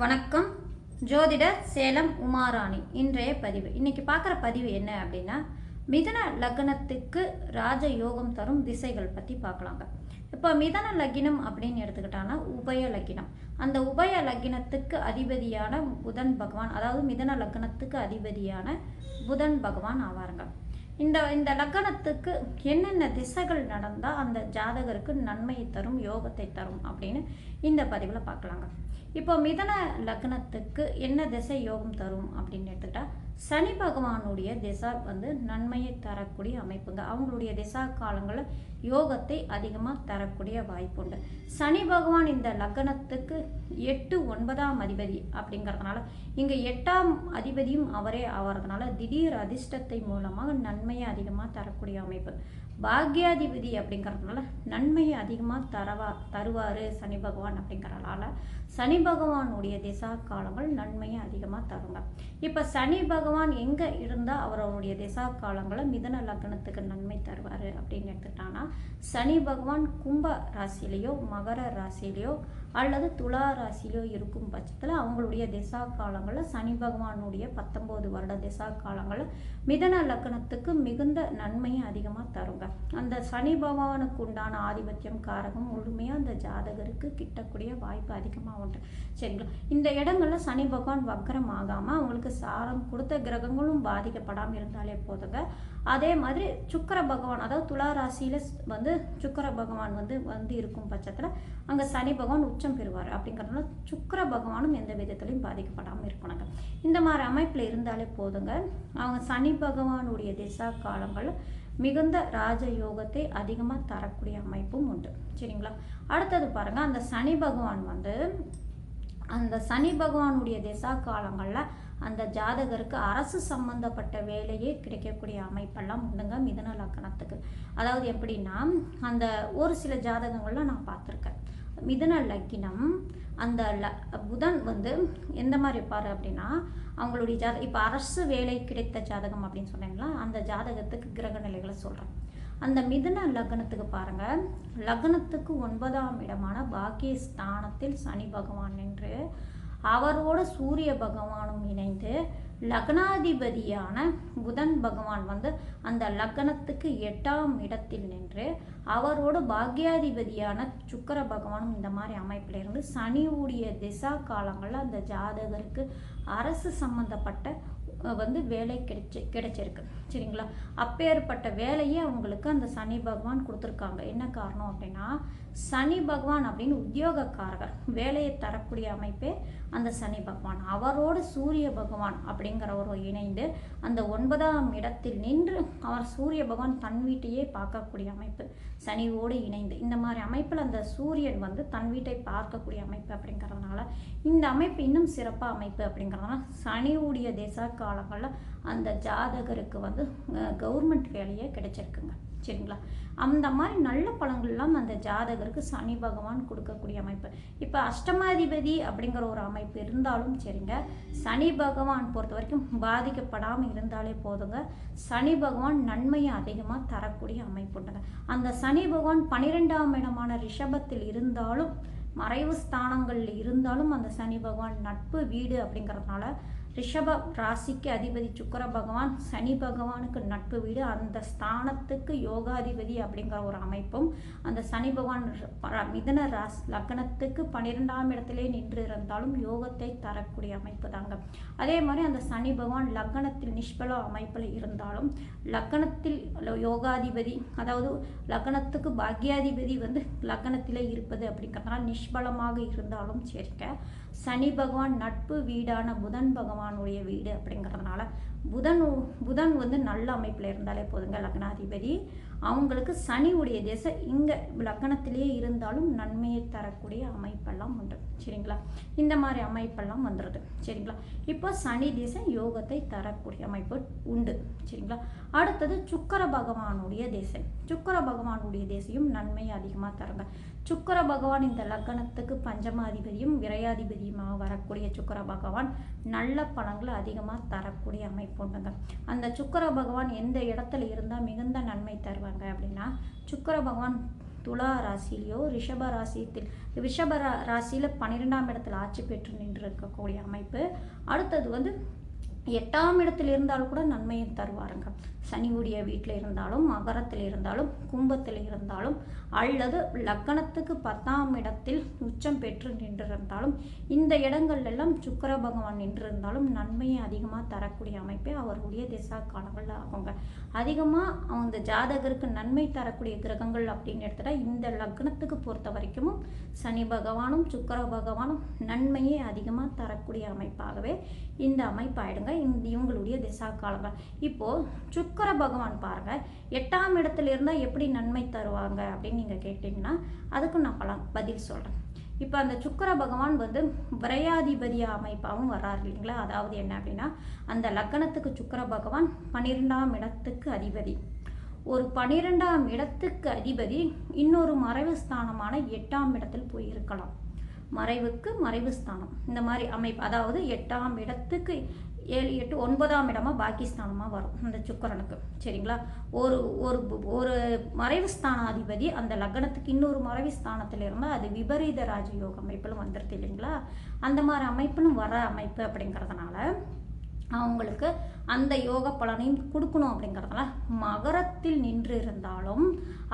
வணக்கம். ஜோதிடர் சேலம் உமாராணி. இன்றைய பதிவு. இன்னைக்கு பார்க்குற பதிவு என்ன அப்படின்னா மிதன லக்னத்துக்கு ராஜ யோகம் தரும் திசைகள் பற்றி பார்க்கலாங்க. இப்போ மிதன லக்கினம் அப்படின்னு எடுத்துக்கிட்டான்னா உபய லக்கினம் அந்த உபய லக்கினத்துக்கு அதிபதியான புதன் பகவான் அதாவது மிதன லக்னத்துக்கு அதிபதியான புதன் பகவான் ஆவாருங்க. இந்த இந்த லக்கணத்துக்கு என்னென்ன திசைகள் நடந்தால் அந்த ஜாதகருக்கு நன்மையை தரும் யோகத்தை தரும் அப்படின்னு இந்த பதிவில் பார்க்கலாங்க. இப்போ மிதன லக்னத்துக்கு என்ன திசை யோகம் தரும் அப்படின்னு எடுத்துக்கிட்டா சனி பகவானுடைய திசா வந்து நன்மையை தரக்கூடிய அமைப்புங்க. அவங்களுடைய திசா காலங்களில் யோகத்தை அதிகமாக தரக்கூடிய வாய்ப்புண்டு. சனி பகவான் இந்த லக்னத்துக்கு எட்டு ஒன்பதாம் அதிபதி அப்படிங்கிறதுனால இங்கே எட்டாம் அதிபதியும் அவரே ஆவறதுனால திடீர் அதிர்ஷ்டத்தை மூலமாக நன்மையை அதிகமாக தரக்கூடிய அமைப்பு. பாக்யாதிபதி அப்படிங்கிறதுனால நன்மையை அதிகமாக தரவா தருவார் சனி பகவான் அப்படிங்கிறனால சனி பகவானுடைய திசா காலங்கள் நன்மையை அதிகமாக தருங்க. இப்போ சனி பகவான் எங்கே இருந்தால் அவருடைய திசா காலங்களை மிதன லக்னத்துக்கு நன்மை தருவார் அப்படின்னு எடுத்துட்டான்னா சனி பகவான் கும்ப ராசியிலையோ மகர ராசியிலையோ அல்லது துலா ராசியிலோ இருக்கும் பட்சத்தில் அவங்களுடைய திசா காலங்களில் சனி பகவானுடைய பத்தொம்போது வருட திசா காலங்களில் மிதன லக்னத்துக்கு மிகுந்த நன்மையை அதிகமாக தருங்க. அந்த சனி பகவானுக்கு உண்டான ஆதிபத்தியம் காரகம் முழுமையாக அந்த ஜாதகருக்கு கிட்டக்கூடிய வாய்ப்பு அதிகமாக உண்டு. சரிங்களா? இந்த இடங்களில் சனி பகவான் வக்கரம் ஆகாமல் அவங்களுக்கு சாரம் கொடுத்த கிரகங்களும் பாதிக்கப்படாமல் இருந்தாலே போதுங்க. அதே மாதிரி சுக்கர பகவான் அதாவது துலா ராசியில வந்து சுக்கர பகவான் வந்து வந்து இருக்கும் பட்சத்தில் அங்கே சனி பகவான் உச்சம் பெறுவார் அப்படிங்கிறதுனால சுக்கர பகவானும் எந்த விதத்துலையும் பாதிக்கப்படாமல் இருக்கணுங்க. இந்த மாதிரி அமைப்பில் இருந்தாலே போதுங்க. அவங்க சனி பகவானுடைய திசா காலங்கள் மிகுந்த ராஜயோகத்தை அதிகமாக தரக்கூடிய அமைப்பும் உண்டு. சரிங்களா? அடுத்தது பாருங்கள் அந்த சனி பகவான் வந்து அந்த சனி பகவானுடைய திசா காலங்களில் அந்த ஜாதகருக்கு அரசு சம்பந்தப்பட்ட வேலையே கிடைக்கக்கூடிய அமைப்பெல்லாம் உண்டுங்க மிதன லக்கணத்துக்கு. அதாவது எப்படின்னா அந்த ஒரு சில ஜாதகங்கள்லாம் நான் பார்த்துருக்கேன். மிதன லக்கினம் அந்த ல புதன் வந்து எந்த மாதிரி இருப்பார் அப்படின்னா அவங்களுடைய ஜாத இப்போ அரசு வேலை கிடைத்த ஜாதகம் அப்படின்னு சொன்னீங்களா? அந்த ஜாதகத்துக்கு கிரக நிலைகளை சொல்கிறேன் அந்த மிதுன லக்னத்துக்கு பாருங்கள் லக்னத்துக்கு ஒன்பதாம் இடமான பாக்கிய ஸ்தானத்தில் சனி பகவான் நின்று அவரோட சூரிய பகவானும் இணைந்து லக்னாதிபதியான புதன் பகவான் வந்து அந்த லக்னத்துக்கு எட்டாம் இடத்தில் நின்று அவரோட பாக்யாதிபதியான சுக்கர பகவானும் இந்த மாதிரி அமைப்பில் இருந்து சனியுடைய திசா காலங்களில் அந்த ஜாதகருக்கு அரசு சம்மந்தப்பட்ட வந்து வேலை கிடைச்சி கிடைச்சிருக்கு. சரிங்களா? அப்பேற்பட்ட வேலையே அவங்களுக்கு அந்த சனி பகவான் கொடுத்துருக்காங்க. என்ன காரணம் அப்படின்னா சனி பகவான் அப்படின்னு உத்தியோகக்காரகர் வேலையை தரக்கூடிய அமைப்பே அந்த சனி பகவான். அவரோடு சூரிய பகவான் அப்படிங்கிறவரோ இணைந்து அந்த ஒன்பதாம் இடத்தில் நின்று அவர் சூரிய பகவான் தன் வீட்டையே பார்க்கக்கூடிய அமைப்பு சனியோடு இணைந்து. இந்த மாதிரி அமைப்பில் அந்த சூரியன் வந்து தன் வீட்டை பார்க்கக்கூடிய அமைப்பு அப்படிங்கிறதுனால இந்த அமைப்பு இன்னும் சிறப்பாக அமைப்பு அப்படிங்கிறதுனால சனியுடைய தேச காலங்களில் அந்த ஜாதகருக்கு வந்து கவர்மெண்ட் வேலையே கிடைச்சிருக்குங்க. சரிங்களா? அந்த மாதிரி நல்ல பழங்கள்லாம் அந்த ஜாதகருக்கு சனி பகவான் கொடுக்கக்கூடிய அமைப்பு. இப்போ அஷ்டமாதிபதி அப்படிங்கிற ஒரு அமைப்பு இருந்தாலும் சரிங்க. சனி பகவான் பொறுத்த வரைக்கும் பாதிக்கப்படாமல் இருந்தாலே போதுங்க. சனி பகவான் நன்மையை அதிகமாக தரக்கூடிய அமைப்புண்டுங்க அந்த சனி பகவான் பனிரெண்டாம் இடமான ரிஷபத்தில் இருந்தாலும் மறைவு ஸ்தானங்களில் இருந்தாலும் அந்த சனி பகவான் நட்பு வீடு அப்படிங்கிறதுனால ரிஷப ராசிக்கு அதிபதி சுக்கர பகவான் சனி பகவானுக்கு நட்பு வீடு அந்த ஸ்தானத்துக்கு யோகாதிபதி அப்படிங்கிற ஒரு அமைப்பும் அந்த சனி பகவான் மிதன ராஸ் லக்னத்துக்கு பன்னிரெண்டாம் இடத்திலே நின்று இருந்தாலும் யோகத்தை தரக்கூடிய அமைப்பு தாங்க. அதே மாதிரி அந்த சனி பகவான் லக்னத்தில் நிஷ்பல அமைப்பில் இருந்தாலும் லக்னத்தில் யோகாதிபதி அதாவது லக்னத்துக்கு பாக்யாதிபதி வந்து லக்னத்திலே இருப்பது அப்படிங்கிறதுனால நிஷ்பலமாக இருந்தாலும் சரிங்க சனி பகவான் நட்பு வீடான புதன் பகவானுடைய வீடு அப்படிங்கிறதுனால புதன் புதன் வந்து நல்ல அமைப்பில் இருந்தாலே போதுங்க லக்னாதிபதி. அவங்களுக்கு சனி உடைய திசை இங்கே லக்கணத்திலேயே இருந்தாலும் நன்மையை தரக்கூடிய அமைப்பெல்லாம் உண்டு. சரிங்களா? இந்த மாதிரி அமைப்பெல்லாம் வந்துடுது சரிங்களா? இப்போ சனி திசை யோகத்தை தரக்கூடிய அமைப்பு உண்டு. சரிங்களா? அடுத்தது சுக்கர பகவானுடைய தேசம் சுக்கர பகவானுடைய திசையும் நன்மை அதிகமாக தருங்க. சுக்கர பகவான் இந்த லக்கணத்துக்கு பஞ்சமாதிபதியும் விரையாதிபதியும் வரக்கூடிய சுக்கர பகவான் நல்ல பலன்களை அதிகமாக தரக்கூடிய அமைப்பு உண்டுங்க. அந்த சுக்கர பகவான் எந்த இடத்துல இருந்தால் மிகுந்த நன்மை தருவாங்க அப்படின்னா சுக்கர பகவான் துலா ராசியிலையோ ரிஷப ராசியத்தில் ரிஷப ரா ராசியில் பன்னிரெண்டாம் இடத்துல ஆட்சி பெற்று நின்று இருக்கக்கூடிய அமைப்பு. அடுத்தது வந்து எட்டாம் இடத்தில் இருந்தாலும் கூட நன்மையை தருவாருங்க. சனியுடைய வீட்டில் இருந்தாலும் மகரத்தில் இருந்தாலும் கும்பத்தில் இருந்தாலும் அல்லது லக்கணத்துக்கு பத்தாம் இடத்தில் உச்சம் பெற்று நின்றிருந்தாலும் இந்த இடங்கள்லெல்லாம் சுக்கர சுக்கிர பகவான் நின்றிருந்தாலும் நன்மையை அதிகமாக தரக்கூடிய அமைப்பே அவருடைய திசா காலங்கள் ஆகுங்க. அதிகமாக அந்த ஜாதகருக்கு நன்மை தரக்கூடிய கிரகங்கள் அப்படின்னு எடுத்துட்டா இந்த லக்னத்துக்கு பொறுத்த வரைக்கும் சனி பகவானும் சுக்கர பகவானும் நன்மையை அதிகமாக தரக்கூடிய அமைப்பாகவே இந்த அமைப்பாயிடுங்க இந்த இவங்களுடைய திசா காலங்கள் இப்போது சுக்கர பகவான் பாருங்க எட்டாம் இடத்துல இருந்தால் எப்படி நன்மை தருவாங்க அப்படின்னு நீங்கள் கேட்டிங்கன்னா அதுக்கு நான் பல பதில் சொல்கிறேன் இப்போ அந்த சுக்கர பகவான் வந்து விரையாதிபதி அமைப்பாகவும் வர்றாரு இல்லைங்களா? அதாவது என்ன அப்படின்னா அந்த லக்னத்துக்கு சுக்கர பகவான் பன்னிரெண்டாம் இடத்துக்கு அதிபதி. ஒரு பன்னிரெண்டாம் இடத்துக்கு அதிபதி இன்னொரு மறைவு ஸ்தானமான எட்டாம் இடத்தில் போய் இருக்கலாம் மறைவுக்கு மறைவு ஸ்தானம். இந்த மாதிரி அமைப்பு அதாவது எட்டாம் இடத்துக்கு ஏழு எட்டு ஒன்பதாம் இடமா பாகிஸ்தானமாக வரும் இந்த சுக்கரனுக்கு. சரிங்களா? ஒரு ஒரு ஒரு மறைவு ஸ்தானாதிபதி அந்த லக்னத்துக்கு இன்னொரு மறைவு ஸ்தானத்தில் இருந்தால் அது விபரீத ராஜயோக அமைப்பிலும் வந்துடுது இல்லைங்களா? அந்த மாதிரி அமைப்புன்னு வர அமைப்பு அப்படிங்கிறதுனால அவங்களுக்கு அந்த யோக பலனையும் கொடுக்கணும் அப்படிங்கிறதுனால மகரத்தில் நின்று இருந்தாலும்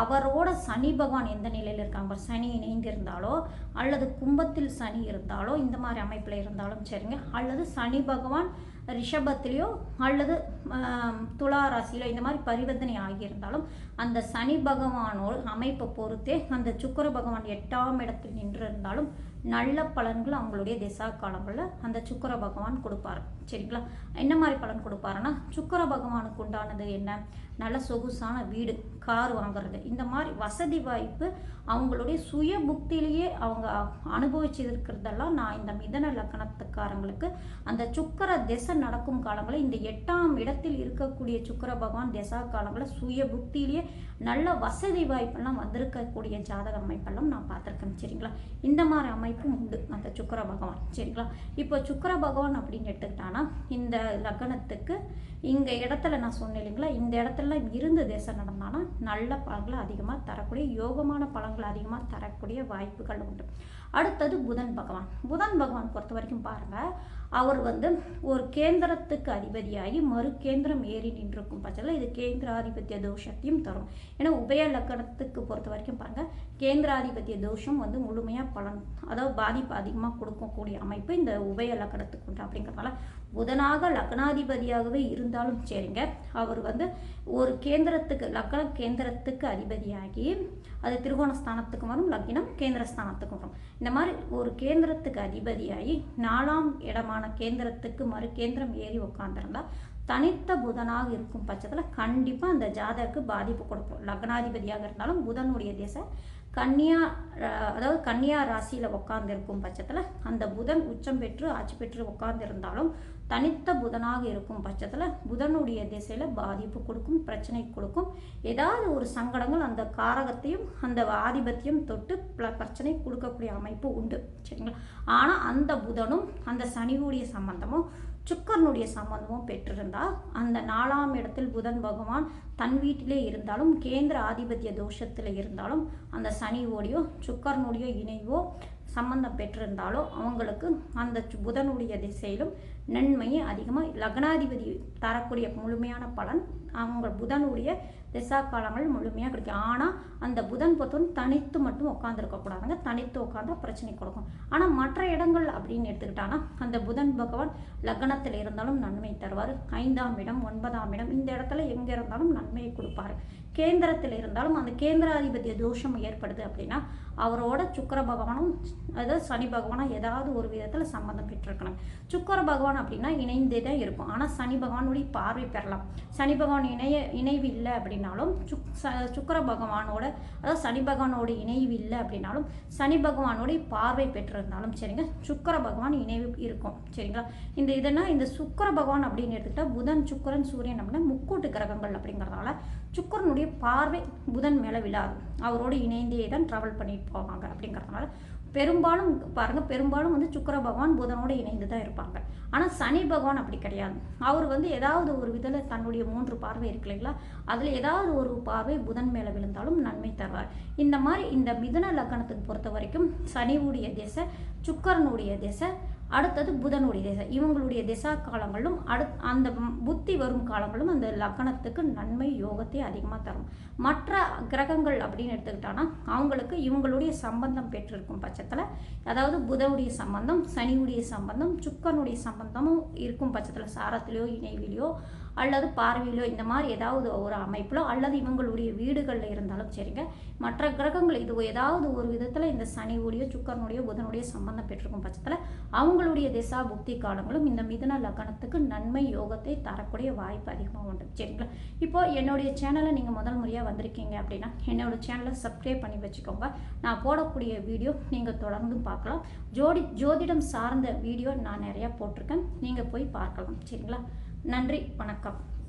அவரோட சனி பகவான் எந்த நிலையில் இருக்காங்க சனி இணைந்து இருந்தாலோ அல்லது கும்பத்தில் சனி இருந்தாலோ இந்த மாதிரி அமைப்பில் இருந்தாலும் சரிங்க. அல்லது சனி பகவான் ரிஷபத்திலேயோ அல்லது துலா ராசியில் இந்த மாதிரி பரிவர்த்தனை ஆகியிருந்தாலும் அந்த சனி பகவானோட அமைப்பை பொறுத்தே அந்த சுக்கிர பகவான் எட்டாம் இடத்தில் நின்று இருந்தாலும் நல்ல பலன்கள் அவங்களுடைய திசா காலங்களில் அந்த சுக்கிர பகவான் கொடுப்பாரு. சரிங்களா? என்ன மாதிரி பலன் கொடுப்பாருன்னா சுக்கர பகவானுக்கு உண்டானது என்ன? நல்ல சொகுசான வீடு. கார் வாங்குறது. இந்த மாதிரி வசதி வாய்ப்பு அவங்களுடைய சுய புக்தியிலேயே அவங்க அனுபவிச்சிருக்கிறதெல்லாம் நான் இந்த மிதன லக்கணத்துக்காரங்களுக்கு அந்த சுக்கர திசை நடக்கும் காலங்களில் இந்த எட்டாம் இடத்தில் இருக்கக்கூடிய சுக்கர பகவான் திசா காலங்களில் சுய புக்தியிலேயே நல்ல வசதி வாய்ப்பெல்லாம் வந்திருக்கக்கூடிய ஜாதக அமைப்பெல்லாம் நான் பார்த்துருக்கேன். சரிங்களா? இந்த மாதிரி அமைப்பும் உண்டு. அந்த சுக்கிர பகவான். சரிங்களா? இப்போ சுக்கர பகவான் அப்படின்னு எடுத்துக்கிட்டானா இந்த லக்னத்துக்கு இங்கே இடத்துல நான் சொன்னேன் இல்லைங்களா? இந்த இடத்துல இருந்து தேசம் நடந்தானா நல்ல பலன்களை அதிகமாக தரக்கூடிய யோகமான பழங்களை அதிகமாக தரக்கூடிய வாய்ப்புகள் உண்டு. அடுத்தது புதன் பகவான். புதன் பகவான் பொறுத்த வரைக்கும் பாருங்கள் அவர் வந்து ஒரு கேந்திரத்துக்கு அதிபதியாகி மறு கேந்திரம் ஏறி நின்றிருக்கும் பட்சத்தில் இது கேந்திராதிபத்திய தோஷத்தையும் தரும். ஏன்னா உபய லக்கணத்துக்கு பொறுத்த வரைக்கும் பாருங்கள் கேந்திராதிபத்திய தோஷம் வந்து முழுமையாக பலன் அதாவது பாதிப்பு அதிகமாக கொடுக்கக்கூடிய அமைப்பு இந்த உபய லக்கணத்துக்கு உண்டு அப்படிங்கிறதுனால புதனாக லக்னாதிபதியாகவே இருந்தாலும் சரிங்க. அவர் வந்து ஒரு கேந்திரத்துக்கு லக்ன கேந்திரத்துக்கு அதிபதியாகி அது திருகோணஸ்தானத்துக்கு வரும் லக்னம் கேந்திரஸ்தானத்துக்கு வரும். இந்த மாதிரி ஒரு கேந்திரத்துக்கு அதிபதியாகி நாலாம் இடமான கேந்திரத்துக்கு மறு கேந்திரம் ஏறி உட்காந்துருந்தா தனித்த புதனாக இருக்கும் பட்சத்தில் கண்டிப்பாக அந்த ஜாதகருக்கு பாதிப்பு கொடுக்கும். லக்னாதிபதியாக இருந்தாலும் புதனுடைய திசை கன்னியா அதாவது கன்னியா ராசியில் உட்கார்ந்திருக்கும் பட்சத்தில் அந்த புதன் உச்சம் பெற்று ஆட்சி பெற்று உட்காந்துருந்தாலும் தனித்த புதனாக இருக்கும் பட்சத்தில் புதனுடைய திசையில் பாதிப்பு கொடுக்கும் பிரச்சனை கொடுக்கும். ஏதாவது ஒரு சங்கடங்கள் அந்த காரகத்தையும் அந்த ஆதிபத்தியம் தொட்டு பிரச்சனை கொடுக்கக்கூடிய அமைப்பு உண்டு. சரிங்களா? ஆனால் அந்த புதனும் அந்த சனியுடைய சம்பந்தமும் சுக்கரனுடைய சம்பந்தமும் பெற்றிருந்தால் அந்த நாலாம் இடத்தில் புதன் பகவான் தன் வீட்டிலே இருந்தாலும் கேந்திர ஆதிபத்திய தோஷத்தில் இருந்தாலும் அந்த சனியோடையோ சுக்கரனுடைய இணைவோ சம்பந்தம் பெற்றிருந்தாலோ அவங்களுக்கு அந்த சு- புதனுடைய திசையிலும் நன்மையை அதிகமாக லக்னாதிபதி தரக்கூடிய முழுமையான பலன் அவங்க புதனுடைய திசா காலங்கள் முழுமையாக கிடைக்கும். ஆனால் அந்த புதன் பொறுத்தவரை தனித்து மட்டும் உட்காந்துருக்கக்கூடாதுங்க தனித்து உட்காந்தா பிரச்சனை கொடுக்கும். ஆனால் மற்ற இடங்கள் அப்படின்னு எடுத்துக்கிட்டாங்கன்னா அந்த புதன் பகவான் லக்னத்தில் இருந்தாலும் நன்மை தருவார். ஐந்தாம் இடம் ஒன்பதாம் இடம் இந்த இடத்துல எங்கே இருந்தாலும் நன்மையை கொடுப்பாரு. கேந்திரத்தில் இருந்தாலும் அந்த கேந்திராதிபதிய தோஷம் ஏற்படுது அப்படின்னா அவரோட சுக்கர பகவானும் அதாவது சனி பகவானும் ஏதாவது ஒரு விதத்தில் சம்மந்தம் பெற்றிருக்கணும். சுக்கர பகவான் அப்படின்னா இணைந்தே தான் இருக்கும். ஆனால் சனி பகவானுடைய பார்வை பெறலாம். சனி பகவான் இணைய இணைவு இல்லை அப்படின்னாலும் சுக் சுக்கர சுக்கிர பகவானோட அதாவது சனி பகவானோட இணைவு இல்லை அப்படின்னாலும் சனி பகவானோட பார்வை பெற்றிருந்தாலும் சரிங்க சுக்கிர பகவான் இணைவு இருக்கும். சரிங்களா? இந்த இதனா இந்த சுக்கிர பகவான் அப்படின்னு எடுத்துக்கிட்டால் புதன் சுக்கிரன் சூரியன் அப்படின்னா முக்கூட்டு கிரகங்கள் அப்படிங்கிறதுனால சுக்கிரனுடைய பார்வை புதன் மேலே விழாது. அவரோடு இணைந்தே தான் ட்ராவல் பண்ணிட்டு போவாங்க அப்படிங்கிறதுனால பெரும்பாலும் பாருங்கள் பெரும்பாலும் வந்து சுக்கர பகவான் புதனோடு இணைந்து தான் இருப்பாங்க. ஆனால் சனி பகவான் அப்படி கிடையாது. அவர் வந்து ஏதாவது ஒரு விதத்தில் தன்னுடைய மூன்று பார்வை இருக்கு இல்லைங்களா? அதில் ஏதாவது ஒரு பார்வை புதன் மேலே விழுந்தாலும் நன்மை தருவார். இந்த மாதிரி இந்த மிதுன லக்கணத்துக்கு பொறுத்த வரைக்கும் சனிவுடைய திசை சுக்கரனுடைய திசை அடுத்தது புதனுடைய திசை. இவங்களுடைய திசா காலங்களும் அடு அந்த புத்தி வரும் காலங்களும் அந்த லக்கணத்துக்கு நன்மை யோகத்தை அதிகமாக தரும். மற்ற கிரகங்கள் அப்படின்னு எடுத்துக்கிட்டோன்னா அவங்களுக்கு இவங்களுடைய சம்பந்தம் பெற்றிருக்கும் பட்சத்தில் அதாவது புதனுடைய சம்பந்தம் சனியுடைய சம்பந்தம் சுக்கனுடைய சம்பந்தமும் இருக்கும் பட்சத்தில் சாரத்திலையோ இணைவிலையோ அல்லது பார்வையிலோ இந்த மாதிரி ஏதாவது ஒரு அமைப்பிலோ அல்லது இவங்களுடைய வீடுகளில் இருந்தாலும் சரிங்க. மற்ற கிரகங்கள் இது ஏதாவது ஒரு விதத்தில் இந்த சனியுடைய சுக்கரனுடைய புதனுடைய சம்பந்தம் பெற்றிருக்கும் பட்சத்தில் அவங்களுடைய திசா புக்தி காலங்களும் இந்த மிதுன லக்கணத்துக்கு நன்மை யோகத்தை தரக்கூடிய வாய்ப்பு அதிகமாக உண்டு. சரிங்களா? இப்போ என்னுடைய சேனலை நீங்கள் முதல் முறையாக வந்திருக்கீங்க அப்படின்னா என்னோட சேனலை சப்ஸ்கிரைப் பண்ணி வச்சுக்கோங்க. நான் போடக்கூடிய வீடியோ நீங்கள் தொடர்ந்து பார்க்கலாம். ஜோடி ஜோதிடம் சார்ந்த வீடியோ நான் நிறையா போட்டிருக்கேன். நீங்கள் போய் பார்க்கலாம். சரிங்களா? நன்றி வணக்கம்.